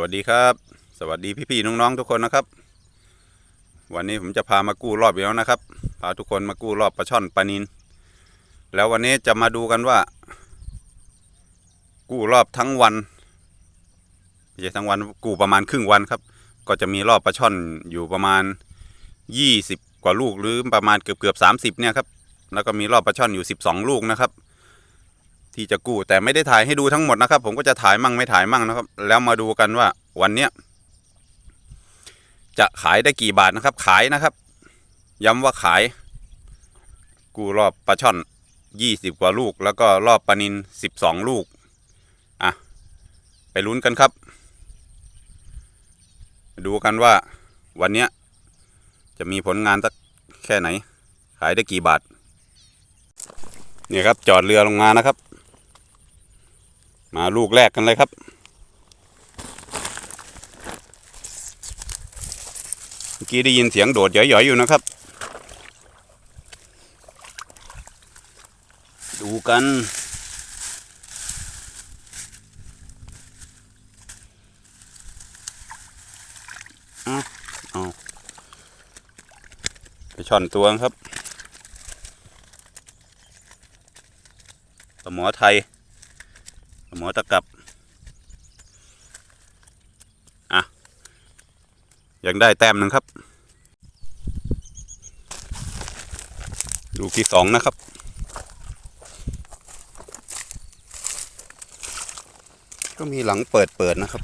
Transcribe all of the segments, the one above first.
วัสดีครับ สวัสดีพี่ๆน้องๆทุกคนนะครับ วันนี้ผมจะพามากู้รอบอีกแล้วนะครับ พาทุกคนมากู้รอบปลาช่อนปลานินแล้ววันนี้จะมาดูกันว่า กู้รอบทั้งวันไม่ใช่ทั้งวันกู้ประมาณครึ่งวันครับ ก็จะมีรอบปลาช่อนอยู่ประมาณยี่สิบกว่าลูกหรือประมาณเกือบเกือบสามสิบเนี่ยครับแล้วก็มีรอบปลาช่อนอยู่สิบสองลูกนะครับ ที่จะกู้ แต่ไม่ได้ถ่ายให้ดูทั้งหมดนะครับ ผมก็จะถ่ายมั่งไม่ถ่ายมั่งนะครับ แล้วมาดูกันว่าวันเนี้ยจะขายได้กี่บาทนะครับ ขายนะครับ ย้ำว่าขาย กู้รอบปลาช่อนยี่สิบกว่าลูก แล้วก็รอบปลานินสิบสองลูกอะไปลุ้นกันครับ ดูกันว่าวันเนี้ยจะมีผลงานสักแค่ไหน ขายได้กี่บาทเนี่ยครับจอดเรือลงมานะครับ มาลูกแรกกันเลยครับ เมื่อกี้ได้ยินเสียงโดดหย่อยๆอยู่นะครับ ดูกันเอาเอาไปช่อนตัวครับปลาหมอไทย หมอตะกับอะยังได้แต้มหนึ่งครับลูกที่สองนะครับ ก็มีหลังเปิดเปิดนะครับ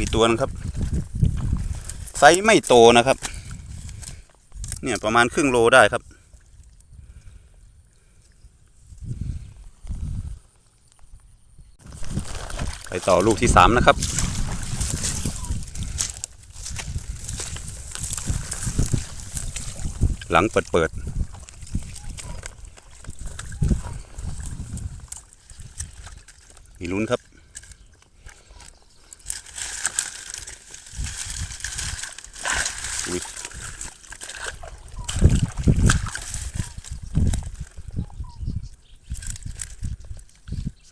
มีตัวนึงครับ ไซส์ไม่โตนะครับ เนี่ยประมาณครึ่งโลได้ครับ ไปต่อลูกที่สามนะครับหลังเปิดเปิด มีลุ้นครับ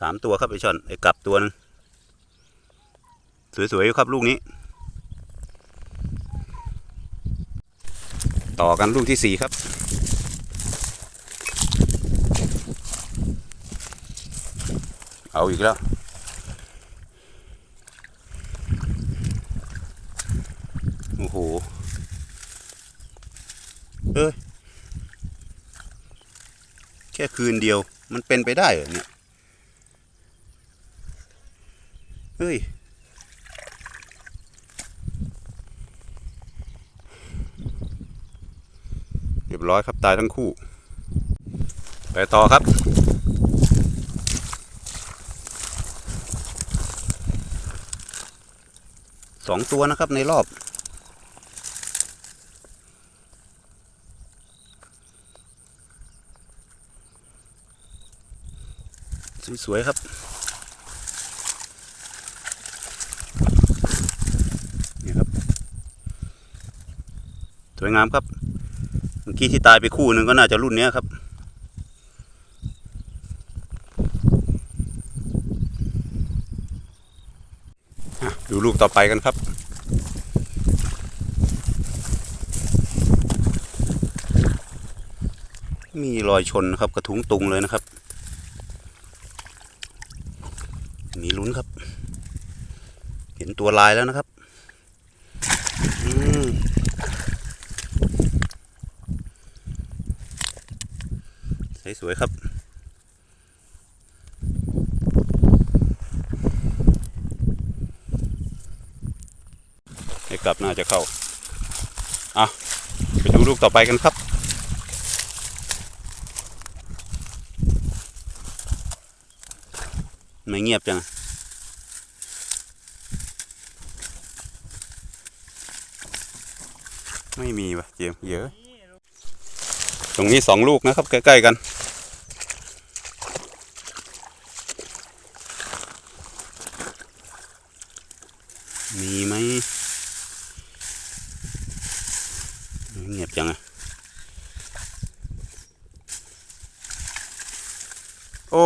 ามตัวครับไอช่อนไอกลับตัวนึงสวยๆครับลูกนี้ ต่อกันลูกที่สี่ครับ เอาอีกแล้วโอ้โหเอ้ยแค่คืนเดียวมันเป็นไปได้เหรอเนี่ย เฮ้ย เรียบร้อยครับตายทั้งคู่ ไปต่อครับ สองตัวนะครับในรอบ สวยๆครับ นี่ครับ ส วยงามครับ เมื่อกี้ที่ตายไปคู่หนึ่งก็น่าจะรุ่นนี้ครับ ดูลูกต่อไปกันครับมีรอยชนครับกระทุ้งตุงเลยนะครับ มีลุ้นครับ เห็นตัวลายแล้วนะครับ อืม สวยๆครับ ให้กลับน่าจะเข้า อะ ไปดูลูกต่อไปกันครับไม่เงียบจังไม่มีวะเจมเยอะ ตรงนี้สองลูกนะครับ ใกล้ ๆ กัน มีไหมเงียบจังอะโอ้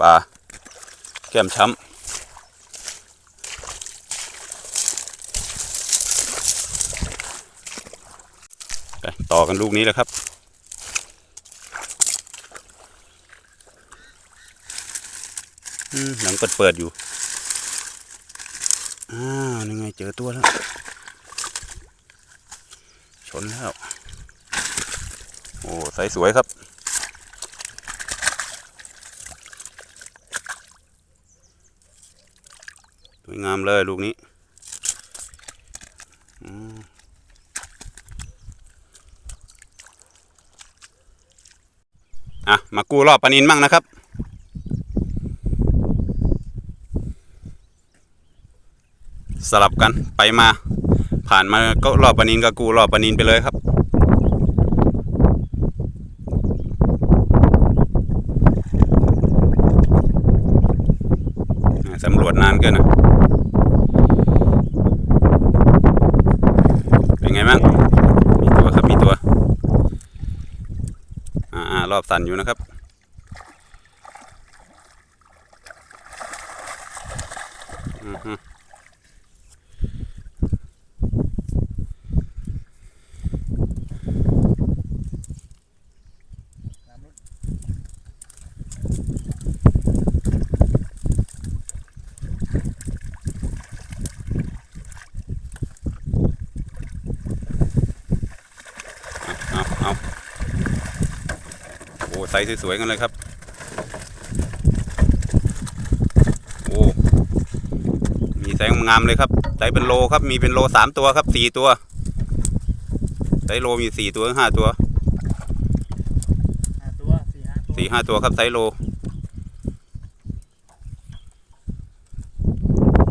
ปลาแก้มช้ำไปต่อกันลูกนี้เลยครับอืมหลังเปิดเปิดอยู่ อ้าวยังไงเจอตัวแล้ว ชนแล้ว โอ้ใสสวยครับสวยงามเลยลูกนี้อะ มากู้รอบปลานินมั่งนะครับ สลับกันไปมา ผ่านมาก็รอบปนินก็กู้รอบปนินไปเลยครับ สำรวจนานเกินนะเป็นไงบ้างมีตัวครับมีตัว อ่าอ่ารอบสั่นอยู่นะครับ อือฮึเอาเอาโอ้ไซ ส์สวยๆกันเลยครับ โอ้ มีไซส์งามๆเลยครับไซส์เป็นโลครับ มีเป็นโลสามตัวครับสี่ตัวไซส์โลมีสี่ตัวห้าตัวห้าตัวสี่ห้าตัวสี่ห้าตัวครับไซส์โล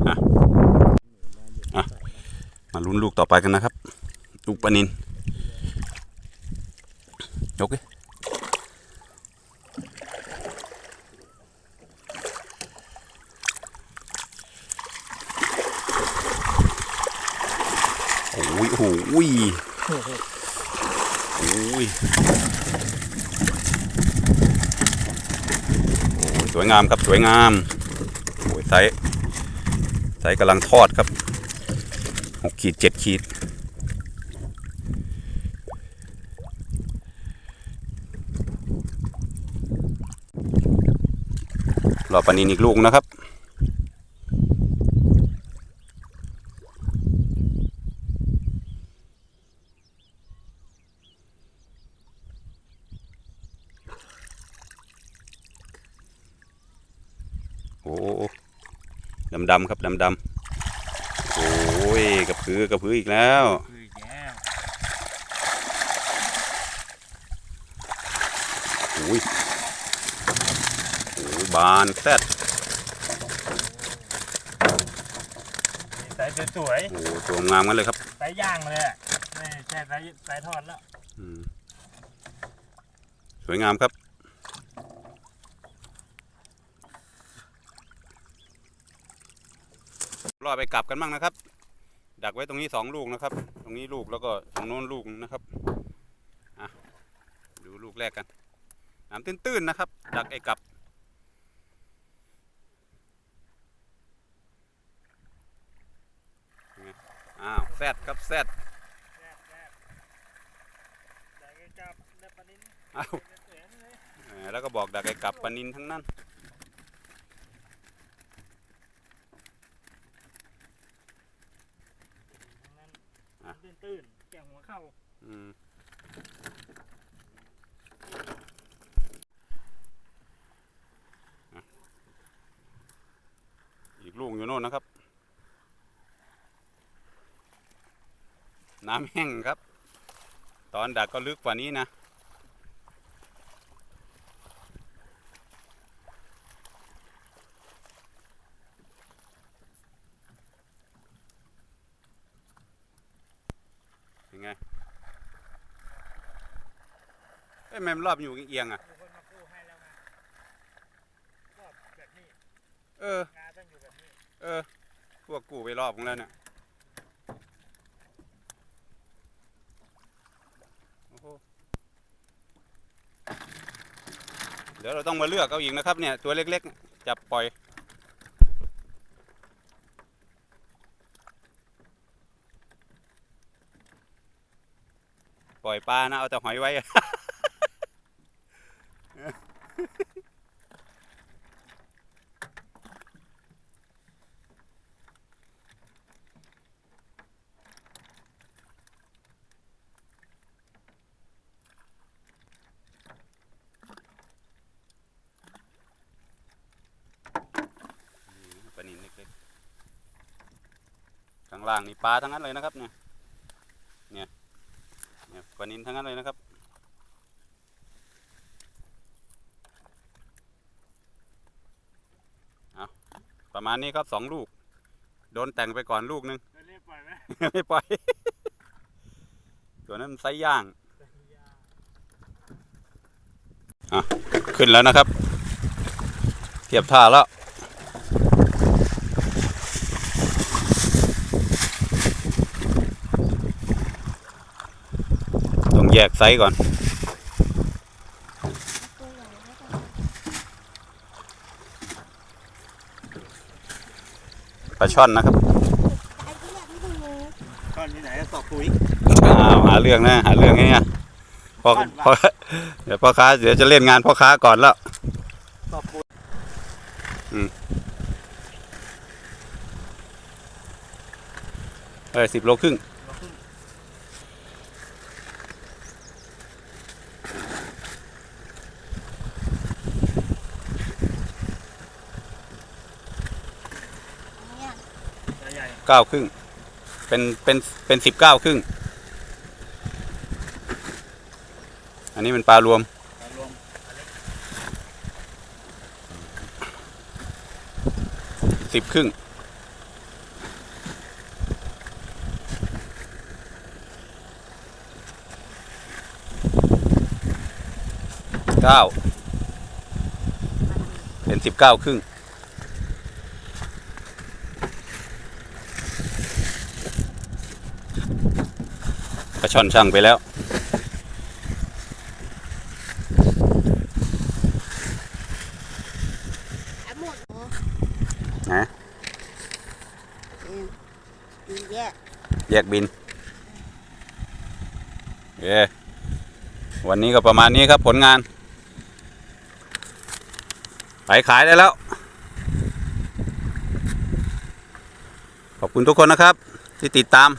อะอะมาลุ้นลูกต่อไปกันนะครับ ลูกปลานินยกดิโอ้ย โอ้ยโอ้ยโอ้ยสวยงามครับสวยงามโอ้ยไซส์ไซส์กำลังทอดครับหกขีดเจ็ดขีดรอปลานินอีกลูกนะครับ โอ้ ดำดำๆครับดำดำๆโอ้ยกระพือกระพืออีกแล้วคืออีกแล้วโอ้ยโอ้ยบานแซดใส่สวยโอ้ตัวงามกันเลยครับๆใส่ย่างมาเลยอะไม่ใช่ใส่ใส่ทอดแล้ว อืมสวยงามครับ รอไปกลับกันบ้างนะครับ ดักไว้ตรงนี้สองลูกนะครับ ตรงนี้ลูกแล้วก็ตรงโน้นลูกนะครับอะดูลูกแรกกันน้ำตื้นๆนะครับ ดักไอ้กลับอ้าวแซดครับแซดแซ่บแซ่บใส่กระจับเนื้อปลานิ้นอ้าวเสือนี่เลยแหมแล้วก็บอกดักไอ้กลับปลานินทั้งนั้น ทั้งนั้น อะ ตื้นๆแกงหัวเข้า อืมอะอีก ลูกอยู่โน่นนะครับ น้ำแห้งครับ ตอนดักก็ลึกกว่านี้นะยังไงเอ้ยแมมนรอบอยู่เอียงๆอะ มีคนมากู้ให้แล้วไงรอบแบบนี้เออ งาต้องอยู่แบบนี้ เออ พวกกูไปรอบของแล้วเนี่ย โอ้โห เดี๋ยวเราต้องมาเลือกเอาอีกนะครับเนี่ย ตัวเล็กๆ จับปล่อย ปล่อยปลานะ เอาแต่หอยไว้ ปลานินเล็กๆ ข้างล่างนี่ปลาทั้งนั้นเลยนะครับเนี่ยเนี่ยเนี่ยปลานินทั้งนั้นเลยนะครับ เอาประมาณนี้ครับสองลูก โดนแต่งไปก่อนลูกนึงจะเรียกปล่อยไหมไม่ปล่อยตัวนั้นมันไซส์ย่างอะขึ้นแล้วนะครับ เทียบท่าแล้ว ต้อง แยกไซส์ก่อน ปลาช่อนนะครับก้อนที่ไหนสอบปุ๋ยอ้าวหาเรื่องนะ หาเรื่องไงเนี่ยพ่อบ้านพ่อเดี๋ยวพ่อค้าเดี๋ยวจะเล่นงานพ่อค้าก่อนแล้วสอบปุ๋ยเออสิบโลครึ่ง ตัวใหญ่ เก้าครึ่ง เป็น เป็น เป็นสิบเก้าครึ่ง อันนี้เป็นปลารวมรวมสิบครึ่ง เก้า เป็นสิบเก้าครึ่ง ระช่อนช่างไปแล้ว หมดเหรอนะเออมีแยกแยกบินเอวันนี้ก็ประมาณนี้ครับผลงาน ไปขายได้แล้ว ขอบคุณทุกคนนะครับ ที่ติดตาม